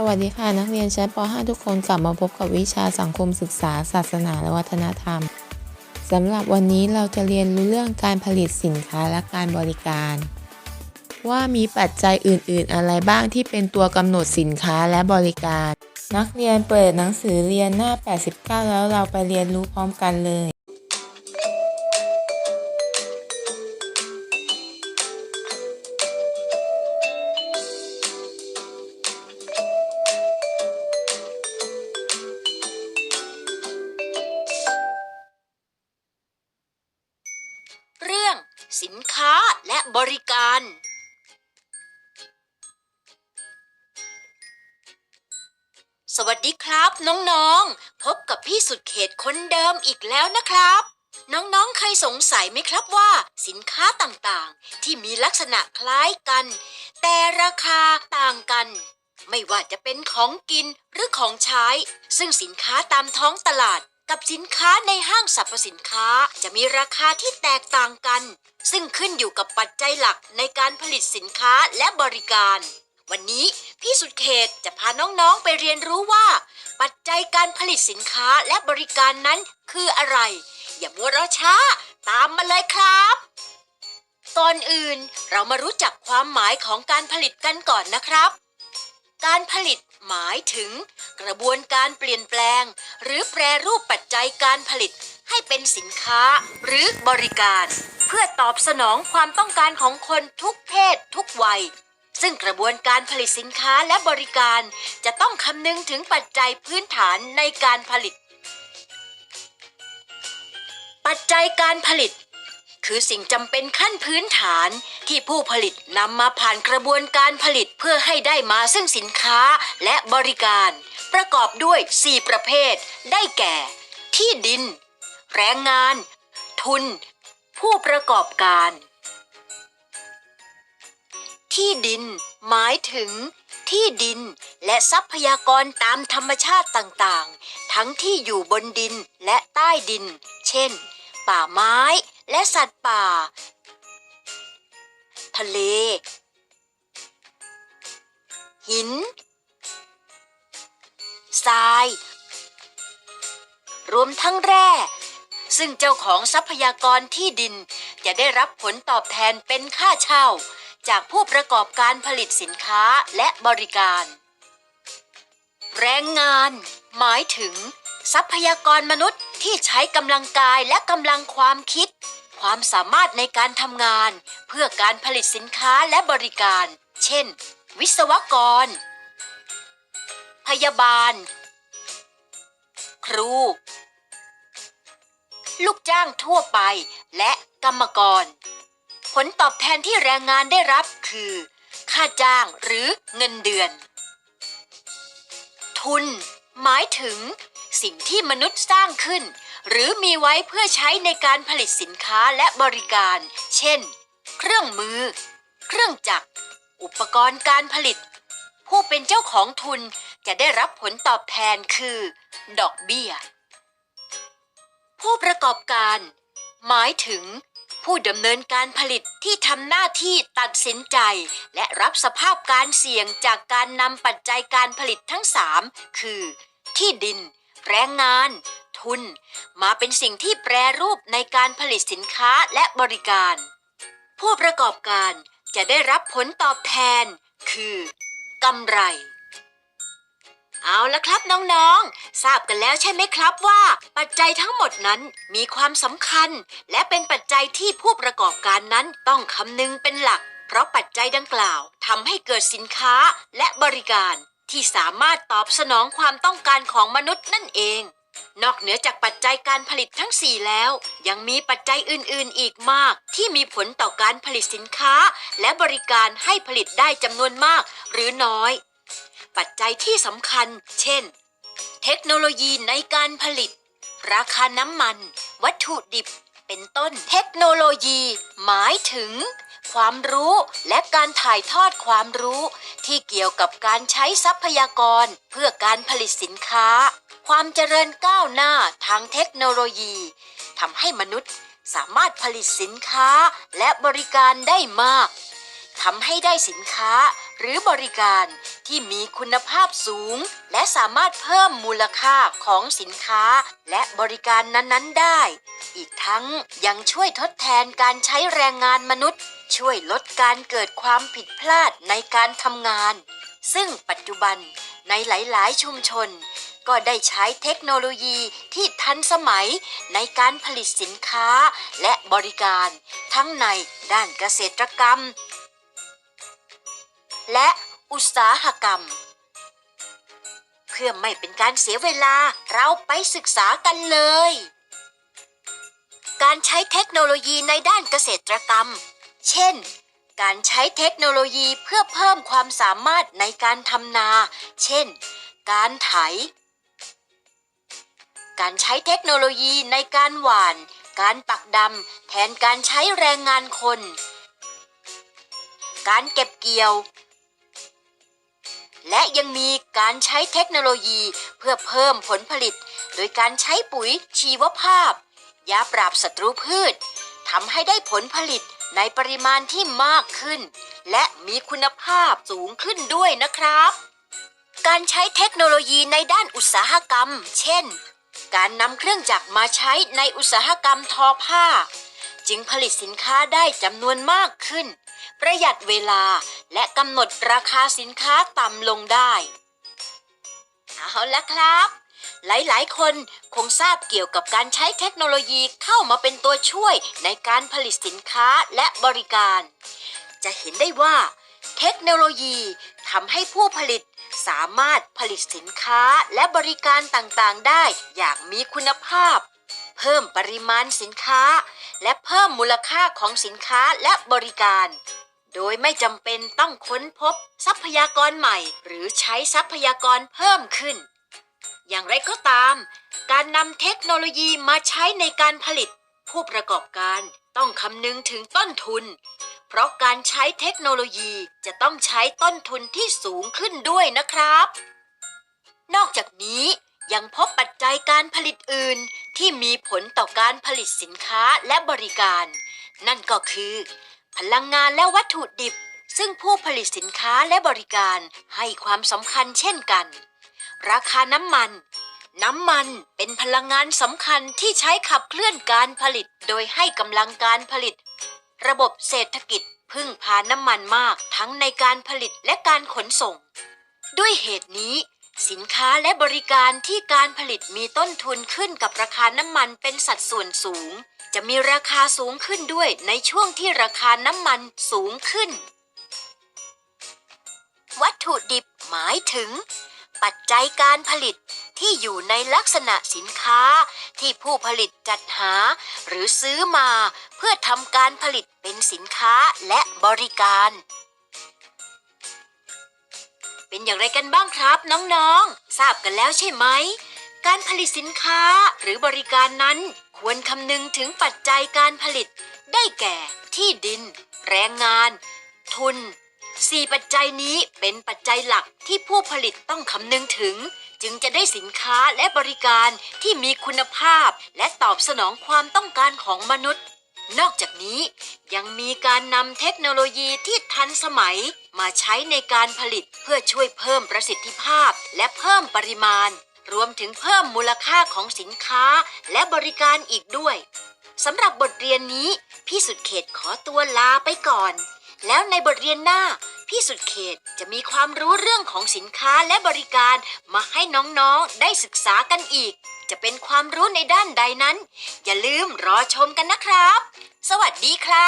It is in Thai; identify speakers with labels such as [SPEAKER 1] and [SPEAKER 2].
[SPEAKER 1] สวัสดีค่ะ นักเรียนชั้นป .5 ทุกคนกลับมาพบกับวิชาสังคมศึกษา ศาสนาและวัฒนธรรมสำหรับวันนี้เราจะเรียนรู้เรื่องการผลิตสินค้าและการบริการ ว่ามีปัจจัยอื่น ๆ อะไรบ้างที่เป็นตัวกำหนดสินค้าและบริการ นักเรียนเปิดหนังสือเรียนหน้า 89 แล้วเราไปเรียนรู้พร้อมกันเลย
[SPEAKER 2] สวัสดีครับน้องๆ พบกับพี่สุดเขตคนเดิมอีกแล้วนะครับ น้องๆ เคยสงสัยไหมครับว่าสินค้าต่างๆ ที่มีลักษณะคล้ายกัน แต่ราคาต่างกัน ไม่ว่าจะเป็นของกินหรือของใช้ ซึ่งสินค้าตามท้องตลาด กับสินค้าในห้างสรรพสินค้าจะมีราคาที่แตกต่างกัน ซึ่งขึ้นอยู่กับปัจจัยหลักในการผลิตสินค้าและบริการ วันนี้พี่สุดเขตจะพาน้องๆไปเรียนรู้ว่า ปัจจัยการผลิตสินค้าและบริการนั้นคืออะไร อย่ามัวรอช้า ตามมาเลยครับ ก่อนอื่นเรามารู้จักความหมายของการผลิตกันก่อนนะครับ การผลิตหมายถึง กระบวนการเปลี่ยนแปลง หรือแปรรูปปัจจัยการผลิตให้เป็นสินค้าหรือบริการ เพื่อตอบสนองความต้องการของคนทุกเพศทุกวัย ซึ่งกระบวนการผลิตสินค้าและบริการ จะต้องคำนึงถึงปัจจัยพื้นฐานในการผลิต ปัจจัยการผลิต คือสิ่งจำเป็นขั้นพื้นฐานที่ผู้ผลิตนำมาผ่านกระบวนการผลิตเพื่อให้ได้มาซึ่งสินค้าและบริการ ประกอบด้วย 4 ประเภท ได้แก่ ที่ดิน แรงงาน ทุน ผู้ประกอบการ ที่ดิน หมายถึง ที่ดิน และทรัพยากรตามธรรมชาติต่างๆ ทั้งที่อยู่บนดินและใต้ดิน เช่น ป่าไม้และสัตว์ป่า ทะเล หิน ทราย รวมทั้งแร่ซึ่งเจ้าของทรัพยากรที่ดินจะได้รับผลตอบแทนเป็นค่าเช่า จากผู้ประกอบการผลิตสินค้าและบริการ แรงงาน หมายถึง ทรัพยากรมนุษย์ที่ใช้กำลังกายและกำลังความคิด ความสามารถในการทำงาน เพื่อการผลิตสินค้าและบริการ เช่น วิศวกร พยาบาล ครู ลูกจ้างทั่วไปและกรรมกร ผลตอบแทนที่แรงงานได้รับคือ ค่าจ้างหรือเงินเดือน ทุน หมายถึง สิ่งที่มนุษย์สร้างขึ้น หรือมีไว้เพื่อใช้ในการผลิตสินค้าและบริการ เช่น เครื่องมือ เครื่องจักร อุปกรณ์การผลิต ผู้เป็นเจ้าของทุนจะได้รับผลตอบแทนคือ ดอกเบี้ย ผู้ประกอบการ หมายถึง ผู้ดำเนินการผลิตที่ทำหน้าที่ตัดสินใจ และรับสภาพการเสี่ยงจากการนำปัจจัยการผลิตทั้ง 3 คือ ที่ดิน แรงงาน ทุน มาเป็นสิ่งที่แปรรูปในการผลิตสินค้าและบริการ ผู้ประกอบการจะได้รับผลตอบแทน คือกำไร เอาละครับน้องๆ ทราบกันแล้วใช่ไหมครับว่า ปัจจัยทั้งหมดนั้นมีความสำคัญ และเป็นปัจจัยที่ผู้ประกอบการนั้นต้องคำนึงเป็นหลัก เพราะปัจจัยดังกล่าวทำให้เกิดสินค้าและบริการ ที่สามารถตอบสนองความต้องการของมนุษย์นั่นเอง นอกเหนือจากปัจจัยการผลิตทั้ง 4 แล้ว ยังมีปัจจัยอื่นๆ อีกมาก ที่มีผลต่อการผลิตสินค้า และบริการให้ผลิตได้จำนวนมาก หรือน้อย ปัจจัยที่สำคัญ เช่น เทคโนโลยีในการผลิต ราคาน้ำมัน วัตถุดิบ เป็นต้นเทคโนโลยี หมายถึง ความรู้และการถ่ายทอดความรู้ ที่เกี่ยวกับการใช้ทรัพยากร เพื่อการผลิตสินค้า ความเจริญก้าวหน้าทางเทคโนโลยีทำให้มนุษย์สามารถผลิตสินค้าและบริการได้มากทำให้ได้สินค้า หรือบริการที่มีคุณภาพสูง และสามารถเพิ่มมูลค่าของสินค้าและบริการนั้นๆได้ อีกทั้งยังช่วยทดแทนการใช้แรงงานมนุษย์ ช่วยลดการเกิดความผิดพลาดในการทำงาน ซึ่งปัจจุบันในหลาย ๆ ชุมชน ก็ได้ใช้เทคโนโลยีที่ทันสมัยในการผลิตสินค้าและบริการ ทั้งในด้านเกษตรกรรม และอุตสาหกรรม เพื่อไม่เป็นการเสียเวลาเราไปศึกษากันเลย การใช้เทคโนโลยีในด้านเกษตรกรรม เช่น การใช้เทคโนโลยีเพื่อเพิ่มความสามารถในการทำนา เช่น การไถ การใช้เทคโนโลยีในการหว่าน การปักดำแทนการใช้แรงงานคน การเก็บเกี่ยว และยังมีการใช้เทคโนโลยีเพื่อเพิ่มผลผลิต โดยการใช้ปุ๋ยชีวภาพ ยาปราบศัตรูพืชทำให้ได้ผลผลิตในปริมาณที่มากขึ้น และมีคุณภาพสูงขึ้นด้วยนะครับ การใช้เทคโนโลยีในด้านอุตสาหกรรม เช่น การนำเครื่องจักรมาใช้ในอุตสาหกรรมทอผ้า จึงผลิตสินค้าได้จำนวนมากขึ้น ประหยัดเวลาและกำหนดราคาสินค้าต่ำลงได้ เอาละครับ หลายๆ คนคงทราบเกี่ยวกับการใช้เทคโนโลยีเข้ามาเป็นตัวช่วยในการผลิตสินค้าและบริการ จะเห็นได้ว่า เทคโนโลยีทำให้ผู้ผลิตสามารถผลิตสินค้าและบริการต่างๆ ได้อย่างมีคุณภาพ เพิ่มปริมาณสินค้า และเพิ่มมูลค่าของสินค้าและบริการ โดยไม่จำเป็นต้องค้นพบทรัพยากรใหม่ หรือใช้ทรัพยากรเพิ่มขึ้น อย่างไรก็ตาม การนำเทคโนโลยีมาใช้ในการผลิต ผู้ประกอบการต้องคำนึงถึงต้นทุน เพราะการใช้เทคโนโลยีจะต้องใช้ต้นทุนที่สูงขึ้นด้วยนะครับ นอกจากนี้ยังพบปัจจัยการผลิตอื่นที่มีผลต่อการผลิตสินค้าและบริการ นั่นก็คือ พลังงานและวัตถุดิบ ซึ่งผู้ผลิตสินค้าและบริการให้ความสำคัญเช่นกัน ราคาน้ำมัน น้ำมันเป็นพลังงานสำคัญที่ใช้ขับเคลื่อนการผลิต โดยให้กำลังการผลิต ระบบเศรษฐกิจพึ่งพาน้ำมันมากทั้งในการผลิตและการขนส่ง ด้วยเหตุนี้ สินค้าและบริการที่การผลิตมีต้นทุนขึ้นกับราคาน้ำมันเป็นสัดส่วนสูง จะมีราคาสูงขึ้นด้วยในช่วงที่ราคาน้ำมันสูงขึ้น วัตถุดิบหมายถึง ปัจจัยการผลิตที่อยู่ในลักษณะสินค้าที่ผู้ผลิตจัดหา หรือซื้อมาเพื่อทำการผลิตเป็นสินค้าและบริการ เป็นอย่างไรกันบ้างครับน้องๆ ทราบกันแล้วใช่ไหม การผลิตสินค้าหรือบริการนั้น ควรคำนึงถึงปัจจัยการผลิต ได้แก่ ที่ดิน แรงงาน ทุนสี่ปัจจัยนี้เป็นปัจจัยหลักที่ผู้ผลิตต้องคำนึงถึง จึงจะได้สินค้าและบริการที่มีคุณภาพ และตอบสนองความต้องการของมนุษย์ นอกจากนี้ยังมีการนำเทคโนโลยีที่ทันสมัย มาใช้ในการผลิตเพื่อช่วยเพิ่มประสิทธิภาพ และเพิ่มปริมาณ รวมถึงเพิ่มมูลค่าของสินค้าและบริการอีกด้วยสำหรับบทเรียนนี้ พี่สุดเขตขอตัวลาไปก่อน แล้วในบทเรียนหน้า พี่สุดเขตจะมีความรู้เรื่องของสินค้าและบริการมาให้น้องๆได้ศึกษากันอีก จะเป็นความรู้ในด้านใดนั้น อย่าลืมรอชมกันนะครับ สวัสดีครับ